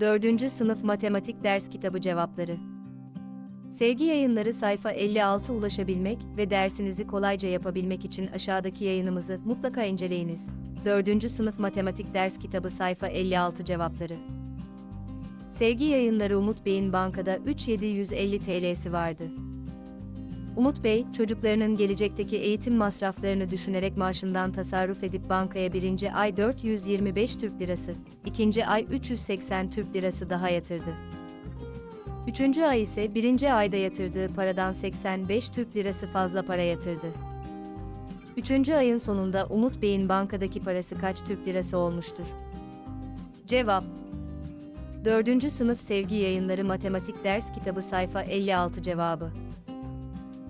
4. Sınıf Matematik Ders Kitabı Cevapları Sevgi yayınları sayfa 56 ulaşabilmek ve dersinizi kolayca yapabilmek için aşağıdaki yayınımızı mutlaka inceleyiniz. 4. Sınıf Matematik Ders Kitabı sayfa 56 cevapları. Sevgi yayınları Umut Bey'in bankada 3750 TL'si vardı. Umut Bey, çocuklarının gelecekteki eğitim masraflarını düşünerek maaşından tasarruf edip bankaya birinci ay 425 Türk Lirası, ikinci ay 380 Türk Lirası daha yatırdı. Üçüncü ay ise birinci ayda yatırdığı paradan 85 Türk Lirası fazla para yatırdı. Üçüncü ayın sonunda Umut Bey'in bankadaki parası kaç Türk Lirası olmuştur? Cevap 4. Sınıf Sevgi Yayınları Matematik Ders Kitabı sayfa 56 cevabı